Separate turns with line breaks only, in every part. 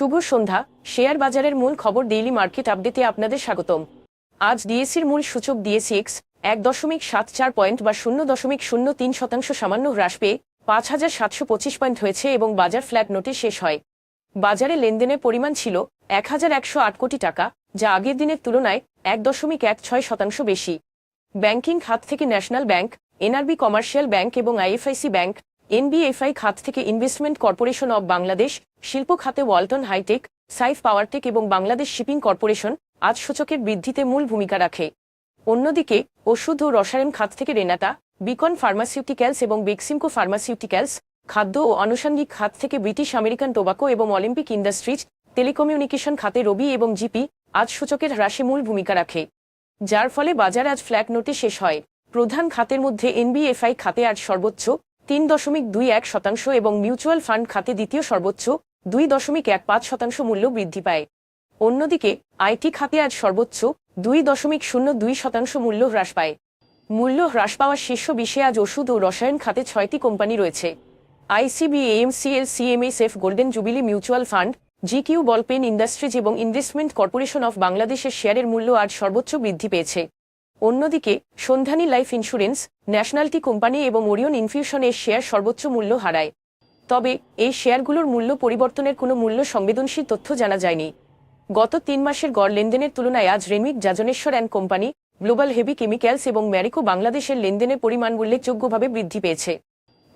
শুভ সন্ধ্যা। Share বাজারের মূল খবর ডেইলি মার্কেট আপডেটে আপনাদের স্বাগতম। আজ ডিএসির মূল সূচক ডিএসিএক্স এক দশমিক সাত চার পয়েন্ট বা শূন্য দশমিক শূন্য তিন শতাংশ সামান্য হ্রাস পেয়ে পাঁচ হাজার সাতশো পঁচিশ পয়েন্ট হয়েছে এবং বাজার ফ্ল্যাট নোটে শেষ হয়। বাজারে লেনদেনের পরিমাণ ছিল এক হাজার একশো আট কোটি টাকা, যা আগের দিনের তুলনায় এক দশমিক এক ছয় শতাংশ বেশি। ব্যাংকিং খাত থেকে national bank, NRB commercial bank এবং আইএফআইসি ব্যাংক এনবিএফআই খাত থেকে ইনভেস্টমেন্ট কর্পোরেশন অব বাংলাদেশ শিল্প খাতে ওয়ালটন হাইটেক সাইফ পাওয়ারটেক এবং বাংলাদেশ শিপিং কর্পোরেশন আজ সূচকের বৃদ্ধিতে মূল ভূমিকা রাখে। অন্যদিকে, ওষুধ ও রসায়ন খাত থেকে রেনাটা বিকন ফার্মাসিউটিক্যালস এবং বেক্সিমকো ফার্মাসিউটিক্যালস খাদ্য ও আনুষঙ্গিক খাত থেকে ব্রিটিশ আমেরিকান টোবাকো এবং অলিম্পিক ইন্ডাস্ট্রিজ টেলিকমিউনিকেশন খাতে রবি এবং জিপি আজ সূচকের হ্রাসে মূল ভূমিকা রাখে। যার ফলে বাজার আজ ফ্ল্যাট নোটে শেষ হয়। প্রধান খাতের মধ্যে এনবিএফআই খাতে আজ সর্বোচ্চ তিন দশমিক দুই এক শতাংশ এবং মিউচুয়াল ফান্ড খাতে দ্বিতীয় সর্বোচ্চ দুই দশমিক এক পাঁচ শতাংশ মূল্য বৃদ্ধি পায়। অন্যদিকে আইটি খাতে আজ সর্বোচ্চ দুই দশমিক শূন্য দুই শতাংশ মূল্য হ্রাস পায়। মূল্য হ্রাস পাওয়ার শীর্ষ বিষয়ে আজ ওষুধ ও রসায়ন খাতে ছয়টি কোম্পানি রয়েছে। ICB AMCL CMSF golden jubilee mutual fund GQ ballpen industries এবং ইনভেস্টমেন্ট কর্পোরেশন অফ বাংলাদেশের শেয়ারের মূল্য আজ সর্বোচ্চ বৃদ্ধি পেয়েছে। অন্যদিকে, সন্ধানী লাইফ ইন্স্যুরেন্স, ন্যাশনালটি কোম্পানি এবং ওরিয়ন ইনফিউশনের শেয়ার সর্বোচ্চ মূল্য হারায়। তবে, এই শেয়ারগুলোর মূল্য পরিবর্তনের কোনো মূল্য সংবেদনশীল তথ্য জানা যায়নি। গত তিন মাসের গড় লেনদেনের তুলনায় আজ Renwick, Jajneswar and company, global heavy chemicals এবং ম্যারিকো বাংলাদেশের লেনদেনের পরিমাণ উল্লেখযোগ্যভাবে বৃদ্ধি পেয়েছে।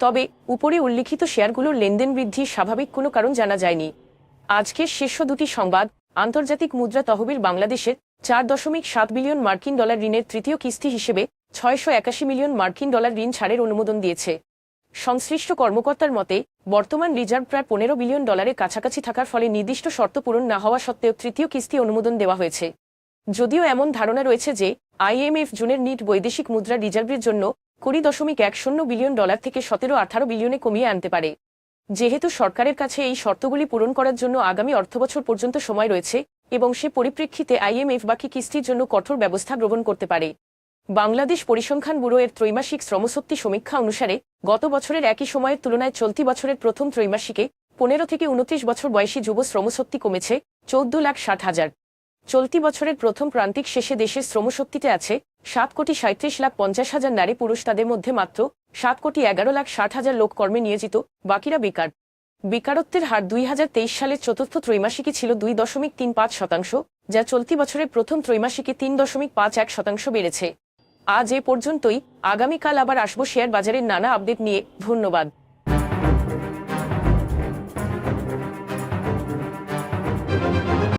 তবে, উপরে উল্লিখিত শেয়ারগুলোর লেনদেন বৃদ্ধির স্বাভাবিক কোনো কারণ জানা যায়নি। আজকের শীর্ষ দুটি সংবাদ, আন্তর্জাতিক মুদ্রা তহবিল বাংলাদেশের চার দশমিক সাত বিলিয়ন মার্কিন ডলার ঋণের তৃতীয় কিস্তি হিসেবে ছয়শো একাশি মিলিয়ন মার্কিন ডলার ঋণ ছাড়ের অনুমোদন দিয়েছে। সংশ্লিষ্ট কর্মকর্তার মতে, বর্তমান রিজার্ভ প্রায় পনেরো বিলিয়ন ডলারের কাছাকাছি থাকার ফলে নির্দিষ্ট শর্ত পূরণ না হওয়া সত্ত্বেও তৃতীয় কিস্তি অনুমোদন দেওয়া হয়েছে। যদিও এমন ধারণা রয়েছে যে আইএমএফ জুনের নিট বৈদেশিক মুদ্রা রিজার্ভের জন্য কুড়ি দশমিক এক শূন্য বিলিয়ন ডলার থেকে সতেরো আঠারো বিলিয়নে কমিয়ে আনতে পারে। যেহেতু সরকারের কাছে এই শর্তগুলি পূরণ করার জন্য আগামী অর্থবছর পর্যন্ত সময় রয়েছে এবং সে পরিপ্রেক্ষিতে আইএমএফ বাকি কিস্তির জন্য কঠোর ব্যবস্থা গ্রহণ করতে পারে। বাংলাদেশ পরিসংখ্যান ব্যুরো এর ত্রৈমাসিক শ্রমশক্তি সমীক্ষা অনুসারে, গত বছরের একই সময়ের তুলনায় চলতি বছরের প্রথম ত্রৈমাসিকে পনেরো থেকে উনত্রিশ বছর বয়সী যুব শ্রমশক্তি কমেছে চৌদ্দ লাখ ষাট হাজার। চলতি বছরের প্রথম প্রান্তিক শেষে দেশের শ্রমশক্তিতে আছে সাত কোটি সাঁত্রিশ লাখ পঞ্চাশ হাজার নারী পুরুষ, তাদের মধ্যে মাত্র সাত কোটি এগারো লাখ ষাট হাজার লোক কর্মে নিয়োজিত, বাকিরা বেকার। বেকারত্বের হার দুই হাজার তেইশ সালের চতুর্থ ত্রৈমাসিকে ছিল দুই দশমিক তিন পাঁচ শতাংশ, যা চলতি বছরের প্রথম ত্রৈমাসিকে তিন দশমিক পাঁচ এক শতাংশ বেড়েছে। আজ এ পর্যন্তই, আগামীকাল আবার আসব শেয়ার বাজারের নানা আপডেট নিয়ে। ধন্যবাদ।